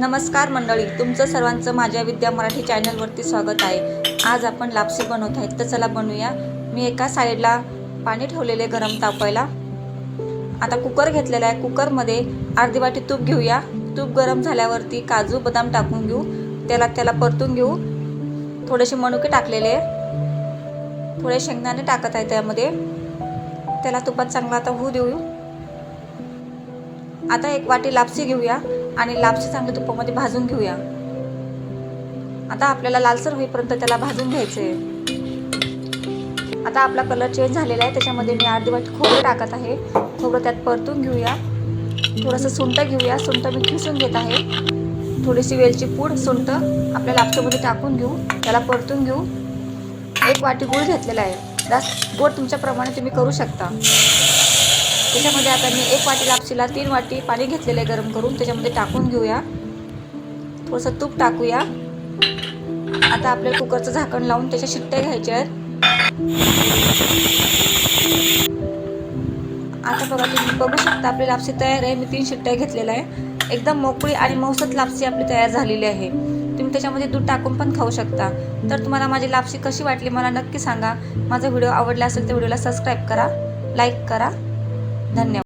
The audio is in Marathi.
नमस्कार मंडळी तुमचं सर्वांचं माझ्या विद्या मराठी चॅनलवरती स्वागत आहे. आज आपण लापसी बनवत आहेत. तर चला बनवूया. मी एका साईडला पाणी ठेवलेले गरम तापायला. आता कुकर घेतलेला आहे. कुकरमध्ये अर्धी वाटी तूप घेऊया. तूप गरम झाल्यावरती काजू बदाम टाकून घेऊ. त्याला त्याला परतून घेऊ. थोडेसे मनुके टाकलेले थोडे शेंगदाणे टाकत आहे त्यामध्ये. त्याला तुपात चांगला आता होऊ देऊ आता एक वाटी लापसी घेऊया आणि लापसी चांगली तुपामध्ये भाजून घेऊया. आता आपल्याला लालसर होईपर्यंत त्याला भाजून घ्यायचे आता आपला कलर चेंज झालेला आहे त्याच्यामध्ये मी अर्धी वाटी खोबरं टाकत आहे. खोबरं त्यात परतून घेऊया. थोडंसं सुंठ घेऊया. सुंठ मी खिसून घेत आहे. थोडीशी वेलची पूड सुंठ आपल्या लापशीमध्ये टाकून घेऊ. त्याला परतून घेऊ. एक वाटी गूळ घेतलेला आहे. जास्त गोड तुमच्याप्रमाणे तुम्ही करू शकता. त्याच्यामध्ये आता मी एक वाटी लापशीला तीन वाटी पाणी घेतलेलं आहे गरम करून. त्याच्यामध्ये टाकून घेऊया. थोडंसं तूप टाकूया. आता आपल्या कुकरचं झाकण लावून त्याच्या शिट्ट्या घ्यायच्या आहेत. आता बघा तुम्ही बघू शकता आपली लापसी तयार आहे. मी तीन शिट्ट्या घेतलेल्या आहे. एकदम मोकळी आणि मौसत लापसी आपली तयार झालेली आहे. तुम्ही त्याच्यामध्ये दूध टाकून पण खाऊ शकता. तर तुम्हाला माझी लापशी कशी वाटली मला नक्की सांगा. माझा व्हिडिओ आवडला असेल तर व्हिडिओला सबस्क्राईब करा लाईक करा. धन्यवाद